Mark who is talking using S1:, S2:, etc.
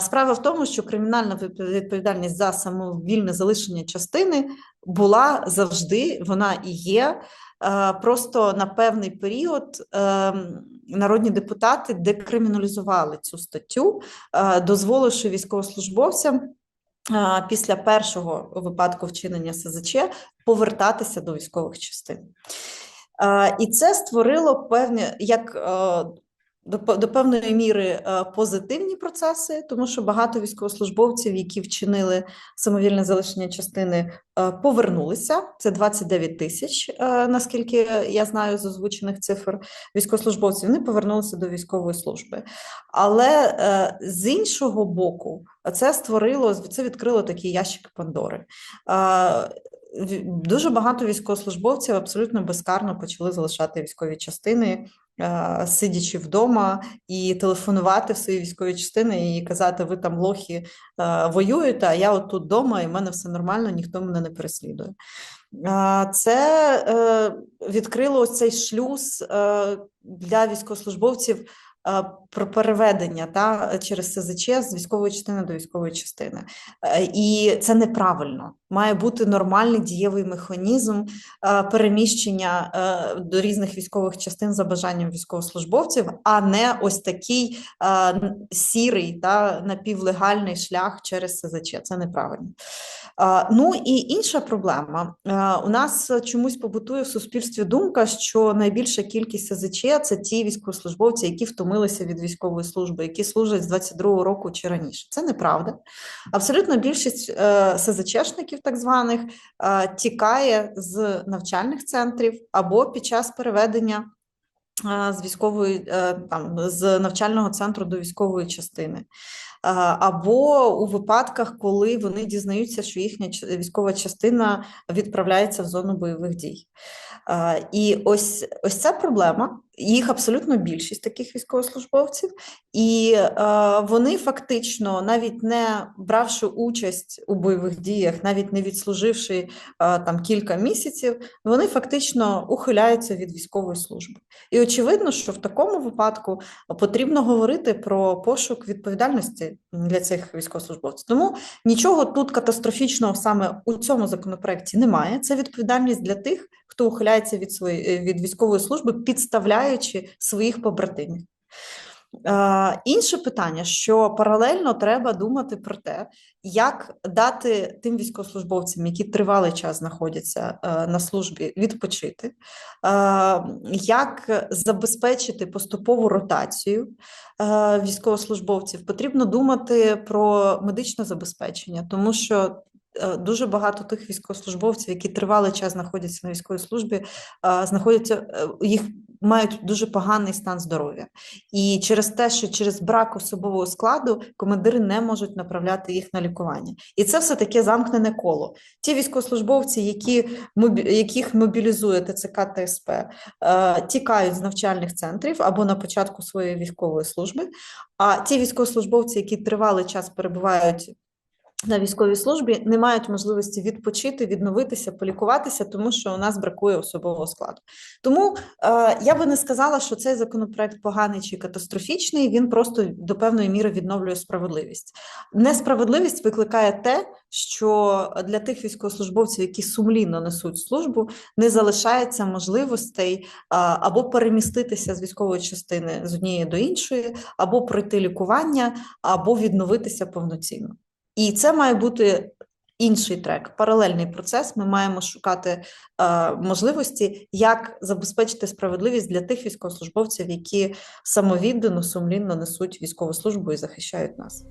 S1: Справа в тому, що кримінальна відповідальність за самовільне залишення частини була завжди, вона і є. Е, просто на певний період ем, народні депутати декриміналізували цю статтю, е, дозволивши військовослужбовцям е, після першого випадку вчинення СЗЧ повертатися до військових частин. І це створило певне як до до певної міри е, позитивні процеси, тому що багато військовослужбовців, які вчинили самовільне залишення частини, е, повернулися. Це 29 тисяч, е, наскільки я знаю з озвучених цифр військовослужбовців. Вони повернулися до військової служби. Але з іншого боку, це створило це відкрило такі ящики Пандори. Дуже багато військовослужбовців абсолютно безкарно почали залишати військові частини сидячи вдома і телефонувати в свої військові частини і казати: ви там лохи воюєте, а я от тут вдома, і в мене все нормально, ніхто мене не переслідує. Це е, відкрило ось цей шлюз е, для військовослужбовців про переведення та через СЗЧ з військової частини до військової частини, е, і це неправильно. Має бути нормальний дієвий механізм переміщення е, до різних військових частин за бажанням військовослужбовців, а не ось такий сірий та напівлегальний шлях через СЗЧ. Це неправильно. Ну і інша проблема у нас чомусь побутує в суспільстві думка, що найбільша кількість СЗЧ – це ті військовослужбовці, які втомилися від військової служби, які служать з 22-го року чи раніше. Це неправда. Абсолютно більшість е, СЗЧшників, так званих, е, тікає з навчальних центрів або під час переведення. Е, з військової там з навчального центру до військової частини або у випадках, коли вони дізнаються, що їхня військова частина відправляється в зону бойових дій. І ось ось ця проблема. Їх абсолютно більшість таких військовослужбовців, і е, вони фактично, навіть не бравши участь у бойових діях, навіть не відслуживши е, там кілька місяців, вони фактично ухиляються від військової служби. І очевидно, що в такому випадку потрібно говорити про пошук відповідальності для цих військовослужбовців. Тому нічого тут катастрофічного саме у цьому законопроекті немає. Це відповідальність для тих, хто ухиляється від своєї від військової служби, підставляючи своїх побратимів. Інше питання, що паралельно треба думати про те, як дати тим військовослужбовцям, які тривалий час знаходяться е, на службі, відпочити, е, як забезпечити поступову ротацію е, військовослужбовців, потрібно думати про медичне забезпечення, тому що Дуже багато тих військовослужбовців, які тривалий час знаходяться на військовій службі, знаходяться їх мають дуже поганий стан здоров'я, і через те, що через брак особового складу командири не можуть направляти їх на лікування, і це все таке замкнене коло. Ті військовослужбовці, які яких мобілізує ТЦК та СП, е, тікають з навчальних центрів або на початку своєї військової служби. А ті військовослужбовці, які тривалий час перебувають на військовій службі не мають можливості відпочити, відновитися, полікуватися, тому що у нас бракує особового складу. Тому е, я би не сказала, що цей законопроект поганий чи катастрофічний. Він просто до певної міри відновлює справедливість. Несправедливість викликає те, що для тих військовослужбовців, які сумлінно несуть службу, не залишається можливостей е, або переміститися з військової частини з однієї до іншої, або пройти лікування, або відновитися повноцінно. І це має бути інший трек, паралельний процес. Ми маємо шукати е, можливості, як забезпечити справедливість для тих військовослужбовців, які самовіддано, сумлінно несуть військову службу і захищають нас.